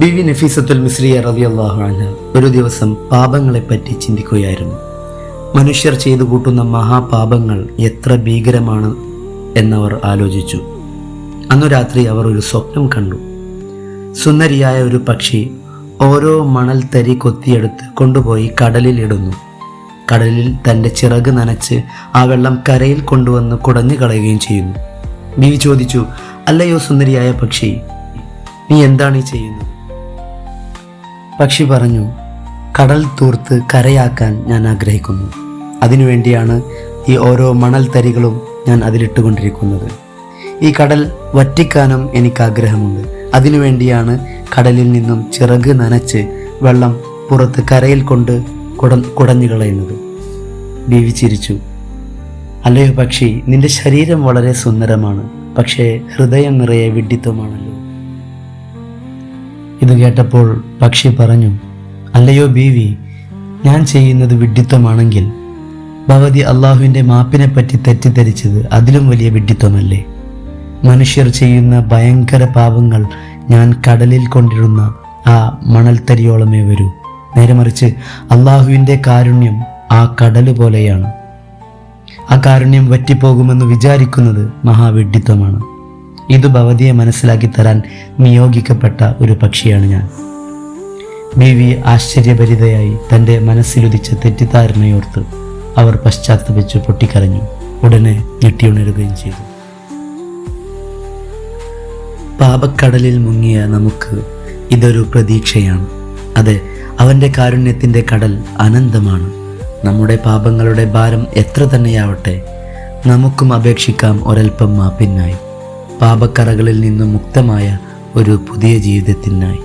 ബിവി നഫീസത്തുൽ മിസ്രിയ റബി അള്ളാഹു അൻഹ ഒരു ദിവസം പാപങ്ങളെപ്പറ്റി ചിന്തിക്കുകയായിരുന്നു. മനുഷ്യർ ചെയ്തു കൂട്ടുന്ന മഹാപാപങ്ങൾ എത്ര ഭീകരമാണ് എന്നവർ ആലോചിച്ചു. അന്നു രാത്രി അവർ ഒരു സ്വപ്നം കണ്ടു. സുന്ദരിയായ ഒരു പക്ഷി ഓരോ മണൽ തരി കൊത്തിയെടുത്ത് കൊണ്ടുപോയി കടലിൽ ഇടുന്നു. കടലിൽ തന്റെ ചിറക് നനച്ച് ആ വെള്ളം കരയിൽ കൊണ്ടുവന്ന് കുടഞ്ഞു കളയുകയും ചെയ്യുന്നു. ബിവി ചോദിച്ചു അല്ലയോ സുന്ദരിയായ പക്ഷി നീ എന്താണ് ഈ ചെയ്യുന്നത്? പക്ഷി പറഞ്ഞു കടൽ തൂർത്ത് കരയാക്കാൻ ഞാൻ ആഗ്രഹിക്കുന്നു. അതിനുവേണ്ടിയാണ് ഈ ഓരോ മണൽ തരികളും ഞാൻ അതിലിട്ടുകൊണ്ടിരിക്കുന്നത്. ഈ കടൽ വറ്റിക്കാനും എനിക്ക് ആഗ്രഹമുണ്ട്. അതിനുവേണ്ടിയാണ് കടലിൽ നിന്നും ചിറക് നനച്ച് വെള്ളം പുറത്ത് കരയിൽ കൊണ്ട് കുട കുടഞ്ഞു കളയുന്നത് ബീവി ചിരിച്ചു. അല്ലയോ പക്ഷി നിന്റെ ശരീരം വളരെ സുന്ദരമാണ്. പക്ഷേ ഹൃദയം നിറയെ വിഡ്ഢിത്വമാണല്ലോ. ഇത് കേട്ടപ്പോൾ പക്ഷി പറഞ്ഞു അല്ലയോ ബീവി ഞാൻ ചെയ്യുന്നത് വിഡ്ഢിത്വമാണെങ്കിൽ ഭഗവതി അള്ളാഹുവിന്റെ മാപ്പിനെ പറ്റി തെറ്റിദ്ധരിച്ചത് അതിലും വലിയ വിഡ്ഢിത്വമല്ലേ? മനുഷ്യർ ചെയ്യുന്ന ഭയങ്കര പാപങ്ങൾ ഞാൻ കടലിൽ കൊണ്ടിരുന്ന ആ മണൽത്തരിയോളമേ വരൂ. നേരെ മറിച്ച് അള്ളാഹുവിന്റെ കാരുണ്യം ആ കടൽ പോലെയാണ്. ആ കാരുണ്യം വറ്റിപ്പോകുമെന്ന് വിചാരിക്കുന്നത് മഹാവിഡ്ഢിത്വമാണ്. ഇത് ഭവതിയെ മനസ്സിലാക്കി തരാൻ നിയോഗിക്കപ്പെട്ട ഒരു പക്ഷിയാണ് ഞാൻ. ബീവി ആശ്ചര്യഭരിതയായി തന്റെ മനസ്സിലുദിച്ച തെറ്റിദ്ധാരണയോർത്ത് അവർ പശ്ചാത്തപിച്ച് പൊട്ടിക്കരഞ്ഞു. ഉടനെ ഞെട്ടിയുണരുകയും ചെയ്തു. പാപക്കടലിൽ മുങ്ങിയ നമുക്ക് ഇതൊരു പ്രതീക്ഷയാണ്. അതെ അവന്റെ കാരുണ്യത്തിന്റെ കടൽ അനന്തമാണ്. നമ്മുടെ പാപങ്ങളുടെ ഭാരം എത്ര തന്നെയാവട്ടെ നമുക്കും അപേക്ഷിക്കാം ഒരൽപ്പം മാപ്പിനായി പാപക്കറകളിൽ നിന്നും മുക്തമായ ഒരു പുതിയ ജീവിതത്തിനായി.